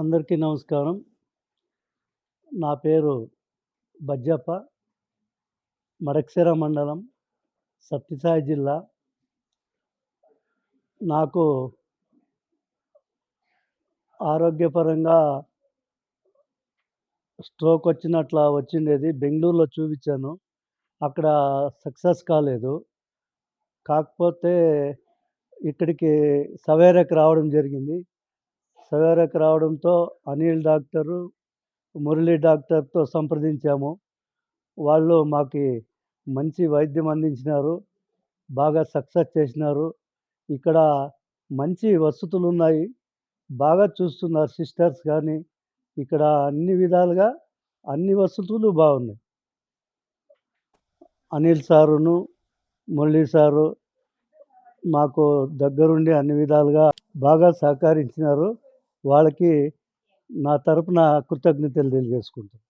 అందరికీ నమస్కారం. నా పేరు బజ్జప్ప మడక్సిర మండలం సత్యసాయి జిల్లా. నాకు ఆరోగ్యపరంగా స్ట్రోక్ వచ్చినట్లా వచ్చిండేది. బెంగళూరులో చూపించాను. అక్కడ సక్సెస్ కాలేదు. కాకపోతే ఇక్కడికి సవేరాకి రావడం జరిగింది. సవేరాకి రావడంతో అనిల్ డాక్టరు మురళి డాక్టర్తో సంప్రదించాము. వాళ్ళు మాకు మంచి వైద్యం అందించినారు. బాగా సక్సెస్ చేసినారు. ఇక్కడ మంచి వసతులు ఉన్నాయి బాగా చూస్తున్నారు సిస్టర్స్ కానీ ఇక్కడ అన్ని విధాలుగా అన్ని వసతులు బాగున్నాయి. అనిల్ సారును మురళి సారు మాకు దగ్గరుండి అన్ని విధాలుగా బాగా సహకరించినారు. వాళ్ళకి నా తరపున కృతజ్ఞతలు తెలియజేసుకుంటాను